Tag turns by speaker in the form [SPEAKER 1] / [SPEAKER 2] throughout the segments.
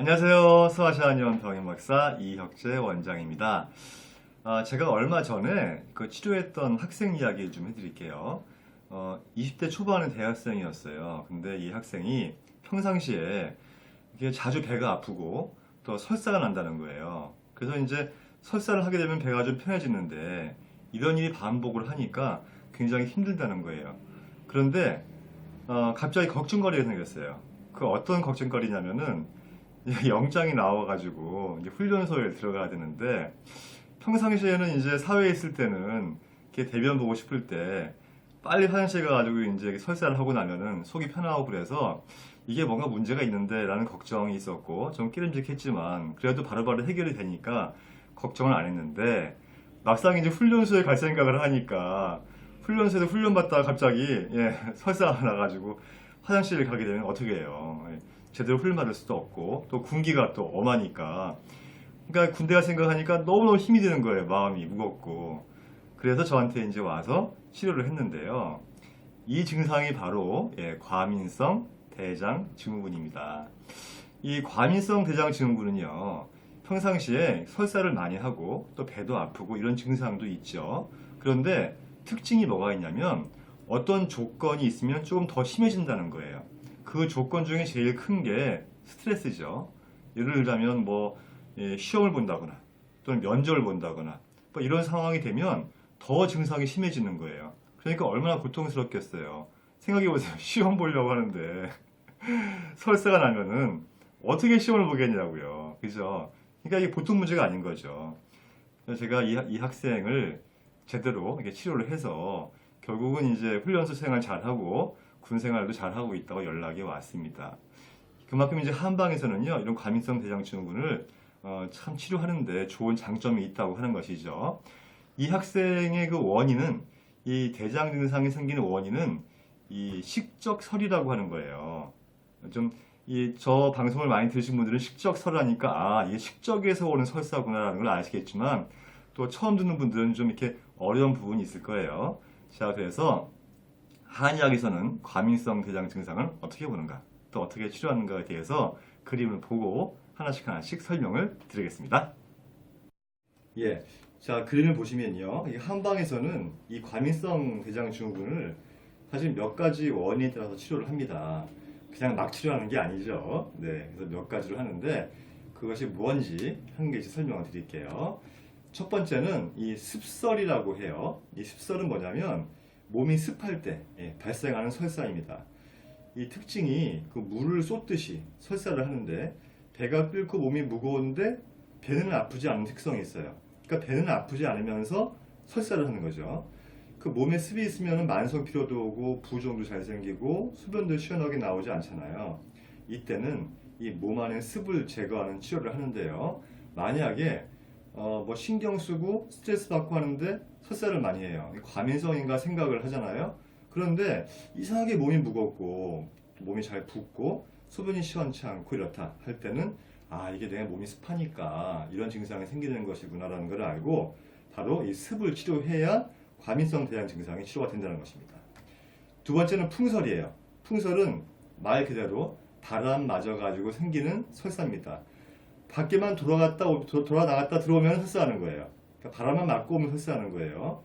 [SPEAKER 1] 안녕하세요. 수아시아니온 병인 박사 이혁재 원장입니다. 아, 제가 얼마 전에 그 치료했던 학생 이야기 좀 해드릴게요. 어, 20대 초반의 대학생이었어요. 근데 이 학생이 평상시에 이게 자주 배가 아프고 또 설사가 난다는 거예요. 그래서 이제 설사를 하게 되면 배가 좀 편해지는데 이런 일이 반복을 하니까 굉장히 힘들다는 거예요. 그런데 어, 갑자기 걱정거리가 생겼어요. 그 어떤 걱정거리냐면은 영장이 나와가지고 이제 훈련소에 들어가야 되는데 평상시에는 이제 사회에 있을 때는 이렇게 대변 보고 싶을 때 빨리 화장실 가가지고 이제 설사를 하고 나면은 속이 편하고 그래서 이게 뭔가 문제가 있는데 라는 걱정이 있었고 좀 끼름직했지만 그래도 바로바로 해결이 되니까 걱정을 안 했는데 막상 이제 훈련소에 갈 생각을 하니까 훈련소에서 훈련받다가 갑자기 예, 설사가 나가지고 화장실을 가게 되면 어떻게 해요? 예, 제대로 훈련받을 수도 없고 또 군기가 또 엄하니까 그러니까 군대가 생각하니까 너무너무 힘이 드는 거예요. 마음이 무겁고 그래서 저한테 이제 와서 치료를 했는데요. 이 증상이 바로 예, 과민성 대장 증후군입니다. 이 과민성 대장 증후군은요. 평상시에 설사를 많이 하고 또 배도 아프고 이런 증상도 있죠. 그런데 특징이 뭐가 있냐면 어떤 조건이 있으면 조금 더 심해진다는 거예요. 그 조건 중에 제일 큰 게 스트레스죠. 예를 들자면 뭐 예, 시험을 본다거나 또는 면접을 본다거나 뭐 이런 상황이 되면 더 증상이 심해지는 거예요. 그러니까 얼마나 고통스럽겠어요. 생각해 보세요. 시험 보려고 하는데 설사가 나면은 어떻게 시험을 보겠냐고요. 그죠? 그러니까 이게 보통 문제가 아닌 거죠. 제가 이, 이 학생을 제대로 이렇게 치료를 해서 결국은 이제 훈련소 생활 잘하고 군 생활도 잘하고 있다고 연락이 왔습니다. 그만큼 이제 한방에서는요 이런 과민성 대장증후군을 어, 참 치료하는데 좋은 장점이 있다고 하는 것이죠. 이 학생의 그 원인은 이 대장 증상이 생기는 원인은 이 식적설이라고 하는 거예요. 좀 이 저 방송을 많이 들으신 분들은 식적설하니까 아 이게 식적에서 오는 설사구나라는 걸 아시겠지만 또 처음 듣는 분들은 좀 이렇게 어려운 부분이 있을 거예요. 자 그래서 한의학에서는 과민성 대장 증상을 어떻게 보는가 또 어떻게 치료하는가에 대해서 그림을 보고 하나씩 하나씩 설명을 드리겠습니다. 예. 자, 그림을 보시면요. 이 한방에서는 이 과민성 대장 증후군을 사실 몇 가지 원인에 따라서 치료를 합니다. 그냥 막 치료하는 게 아니죠. 네. 그래서 몇 가지로 하는데 그것이 무엇인지 한 개씩 설명을 드릴게요. 첫 번째는 이 습설이라고 해요. 이 습설은 뭐냐면 몸이 습할 때 예, 발생하는 설사입니다. 이 특징이 그 물을 쏟듯이 설사를 하는데 배가 끓고 몸이 무거운데 배는 아프지 않은 특성이 있어요. 그러니까 배는 아프지 않으면서 설사를 하는 거죠. 그 몸에 습이 있으면 만성 피로도 오고 부종도 잘 생기고 수변도 시원하게 나오지 않잖아요. 이때는 이 몸 안에 습을 제거하는 치료를 하는데요. 만약에 어, 뭐 신경 쓰고 스트레스 받고 하는데 설사를 많이 해요. 과민성인가 생각을 하잖아요. 그런데 이상하게 몸이 무겁고 몸이 잘 붓고 소변이 시원치 않고 이렇다 할 때는 아 이게 내 몸이 습하니까 이런 증상이 생기는 것이구나라는 걸 알고 바로 이 습을 치료해야 과민성 대장 증상이 치료가 된다는 것입니다. 두 번째는 풍설이에요. 풍설은 말 그대로 바람 맞아 가지고 생기는 설사입니다. 밖에만 돌아갔다 돌아 나갔다 들어오면 설사하는 거예요. 그러니까 바람만 맞고 오면 설사하는 거예요.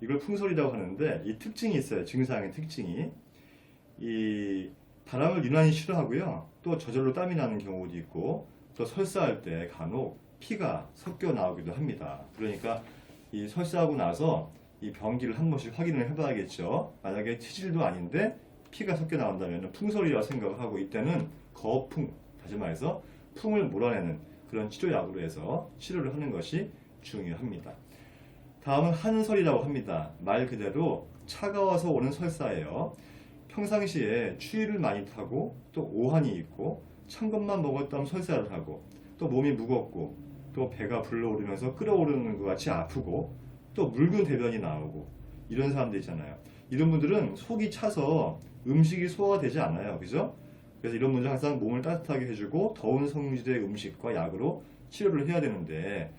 [SPEAKER 1] 이걸 풍설이라고 하는데 이 특징이 있어요. 증상의 특징이 이 바람을 유난히 싫어하고요. 또 저절로 땀이 나는 경우도 있고 또 설사할 때 간혹 피가 섞여 나오기도 합니다. 그러니까 이 설사하고 나서 이 변기를 한 번씩 확인을 해봐야겠죠. 만약에 치질도 아닌데 피가 섞여 나온다면 풍설이라 생각을 하고 이때는 거풍, 다시 말해서 풍을 몰아내는 그런 치료 약으로 해서 치료를 하는 것이 중요합니다. 다음은 한설이라고 합니다. 말 그대로 차가워서 오는 설사예요. 평상시에 추위를 많이 타고 또 오한이 있고 찬 것만 먹었다면 설사를 하고 또 몸이 무겁고 또 배가 불러오르면서 끓어오르는 것 같이 아프고 또 묽은 대변이 나오고 이런 사람들 있잖아요. 이런 분들은 속이 차서 음식이 소화가 되지 않아요. 그죠? 그래서 이런 분들 항상 몸을 따뜻하게 해주고 더운 성질의 음식과 약으로 치료를 해야 되는데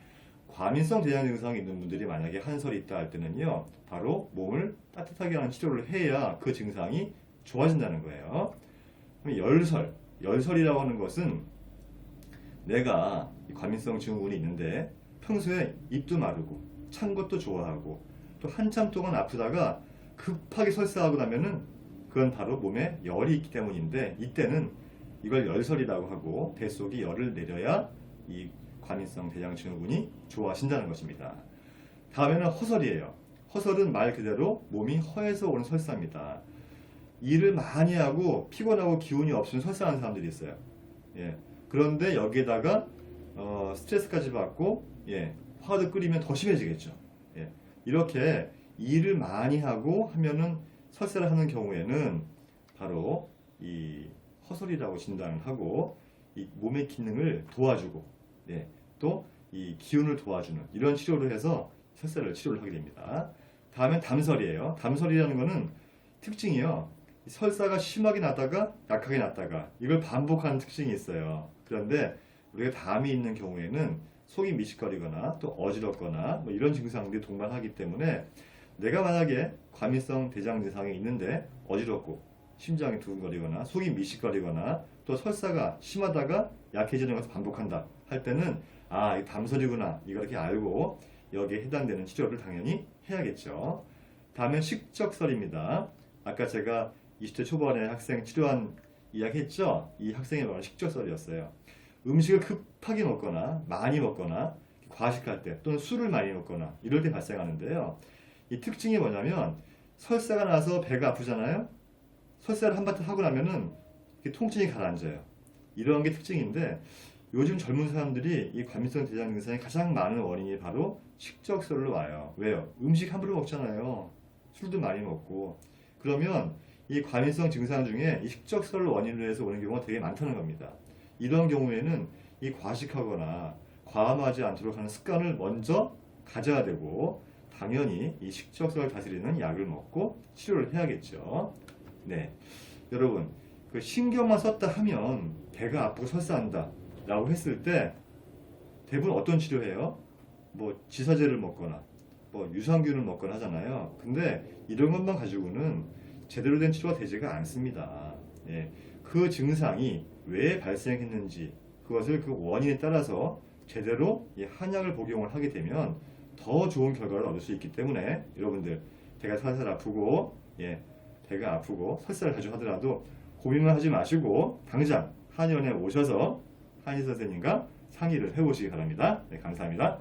[SPEAKER 1] 과민성 대장 증상이 있는 분들이 만약에 한설이 있다 할 때는요 바로 몸을 따뜻하게 하는 치료를 해야 그 증상이 좋아진다는 거예요. 그럼 열설, 열설이라고 하는 것은 내가 이 과민성 증후군이 있는데 평소에 입도 마르고 찬 것도 좋아하고 또 한참 동안 아프다가 급하게 설사하고 나면은 그건 바로 몸에 열이 있기 때문인데 이때는 이걸 열설이라고 하고 뱃속이 열을 내려야 이 과민성 대장 증후군이 좋아진다는 것입니다. 다음에는 허설이에요. 허설은 말 그대로 몸이 허해서 오는 설사입니다. 일을 많이 하고 피곤하고 기운이 없으면 설사하는 사람들이 있어요. 예. 그런데 여기에다가 어, 스트레스까지 받고 예, 화도 끓이면 더 심해지겠죠. 예. 이렇게 일을 많이 하고 하면은 설사를 하는 경우에는 바로 이 허설이라고 진단을 하고 이 몸의 기능을 도와주고 예, 또이 기운을 도와주는 이런 치료를 해서 설사를 치료를 하게 됩니다. 다음엔 담설이에요. 담설이라는 거는 특징이요. 이 설사가 심하게 났다가 약하게 났다가 이걸 반복하는 특징이 있어요. 그런데 우리가 담이 있는 경우에는 속이 미식거리거나 또 어지럽거나 뭐 이런 증상들이 동반하기 때문에 내가 만약에 과민성 대장 증상이 있는데 어지럽고 심장이 두근거리거나 속이 미식거리거나 또 설사가 심하다가 약해지는 것을 반복한다 할 때는 아, 이 담설이구나 이거 이렇게 알고 여기에 해당되는 치료를 당연히 해야겠죠. 다음은 식적설입니다. 아까 제가 20대 초반에 학생 치료한 이야기 했죠? 이 학생의 말은 식적설이었어요. 음식을 급하게 먹거나 많이 먹거나 과식할 때 또는 술을 많이 먹거나 이럴 때 발생하는데요. 이 특징이 뭐냐면 설사가 나서 배가 아프잖아요. 설사를 한바탕 하고 나면은 통증이 가라앉아요. 이런 게 특징인데 요즘 젊은 사람들이 이 과민성 대장 증상의 가장 많은 원인이 바로 식적설로 와요. 왜요? 음식 함부로 먹잖아요. 술도 많이 먹고 그러면 이 과민성 증상 중에 이 식적설을 원인으로 해서 오는 경우가 되게 많다는 겁니다. 이런 경우에는 이 과식하거나 과음하지 않도록 하는 습관을 먼저 가져야 되고 당연히 이 식적설을 다스리는 약을 먹고 치료를 해야겠죠. 네, 여러분 그 신경만 썼다 하면 배가 아프고 설사한다 라고 했을 때 대부분 어떤 치료해요? 뭐 지사제를 먹거나 뭐 유산균을 먹거나 하잖아요. 근데 이런 것만 가지고는 제대로 된 치료가 되지가 않습니다. 예, 그 증상이 왜 발생했는지 그것을 그 원인에 따라서 제대로 이 한약을 복용을 하게 되면 더 좋은 결과를 얻을 수 있기 때문에 여러분들 배가 살살 아프고 예, 배가 아프고 설사를 자주 하더라도 고민을 하지 마시고 당장 한의원에 오셔서 한의 선생님과 상의를 해보시기 바랍니다. 네, 감사합니다.